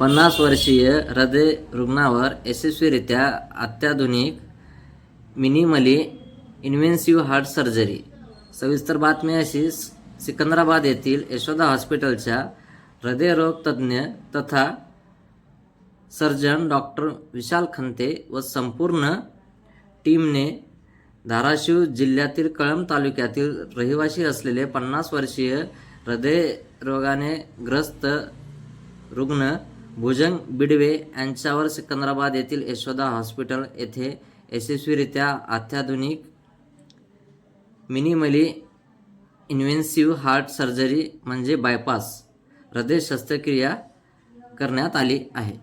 पन्नास वर्षीय हृदय रुग्णावर यशस्वीरित्या अत्याधुनिक मिनिमली इन्व्हेन्सिव्ह हार्ट सर्जरी. सविस्तर बातमी अशी सिकंदराबाद येथील यशोदा हॉस्पिटलच्या हृदयरोग तज्ज्ञ तथा सर्जन डॉक्टर विशाल खंते व संपूर्ण टीमने धाराशिव जिल्ह्यातील कळंब तालुक्यातील रहिवासी असलेले पन्नास वर्षीय हृदयरोगाने ग्रस्त रुग्ण भुजंग बिडवे यांच्यावर सिकंदराबाद येथील यशोदा हॉस्पिटल येथे यशस्वीरित्या अत्याधुनिक मिनिमली इन्व्हेन्सिव्ह हार्ट सर्जरी म्हणजे बायपास हृदय शस्त्रक्रिया करण्यात आली आहे.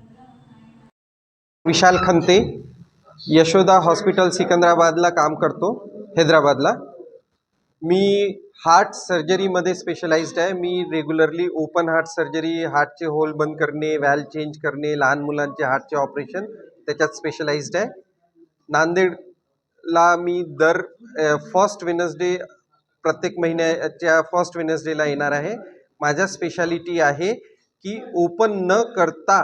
विशाल खंते यशोदा हॉस्पिटल सिकंदराबादला काम करतो हैदराबादला. मी हार्ट सर्जरीमध्ये स्पेशलाइज्ड आहे. मी रेग्युलरली ओपन हार्ट सर्जरी हार्टचे होल बंद करणे व्हॅल चेंज करणे लहान मुलांचे हार्टचे ऑपरेशन त्याच्यात स्पेशलाइज्ड आहे. नांदेडला मी दर फर्स्ट वेनसडे प्रत्येक महिन्याच्या फर्स्ट वेनसडेला येणार आहे. माझ्या स्पेशालिटी आहे की ओपन न करता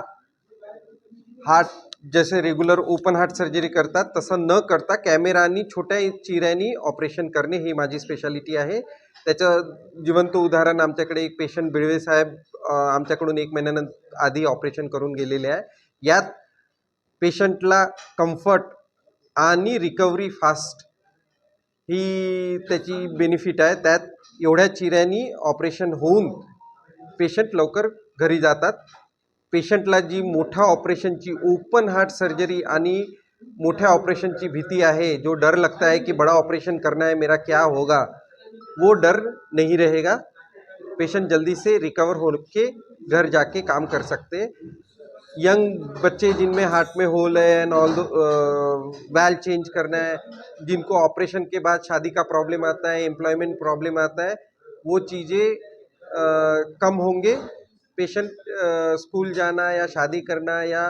हार्ट जसे रेग्युलर ओपन हार्ट सर्जरी करतात तसं न करता कॅमेरानी छोट्या चिऱ्यानी ऑपरेशन करणे ही माझी स्पेशालिटी आहे. त्याचं जिवंत उदाहरण आमच्याकडे एक पेशंट बिळवे साहेब आमच्याकडून एक महिन्यानंतर आधी ऑपरेशन करून गेलेले आहे. यात पेशंटला कम्फर्ट आणि रिकव्हरी फास्ट ही त्याची बेनिफिट आहे. त्यात एवढ्या चिऱ्यानी ऑपरेशन होऊन पेशंट लवकर घरी जातात. पेशंटला जी मोठ्या ऑपरेशनची ओपन हार्ट सर्जरी आणि मोठ्या ऑपरेशनची भीती आहे, जो डर लगता है कि बड़ा ऑपरेशन करना है, मेरा क्या होगा? वो डर नहीं रहेगा। पेशेंट जल्दी से रिकवर हो के घर जाके काम कर सकते हैं। यंग बच्चे जिनमें हार्ट में होल है एंड ऑल वैल चेंज करना है, जिनको ऑपरेशन के बाद शादी का प्रॉब्लम आता है एम्प्लॉयमेंट प्रॉब्लम आता है, वो चीज़ें कम होंगे। पेशेंट स्कूल जाना या शादी करना या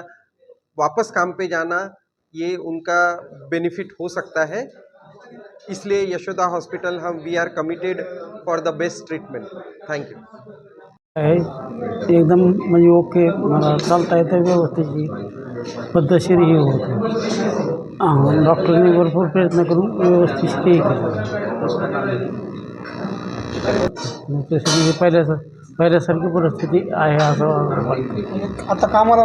वापस काम पे जाना, ये उनका बेनिफिट हो सकता है। इसलिए Yashoda hospital, Hum we are committed for the best treatment thank you एकदम म्हणजे ओके चालता येतं व्यवस्थित पद्धतशीर हे होतं हाँ डॉक्टरने भरपूर प्रयत्न करून व्यवस्थित हे। केलं तशी म्हणजे पहिल्यासार पहिल्यासारखी परिस्थिती आहे असं आता कामाला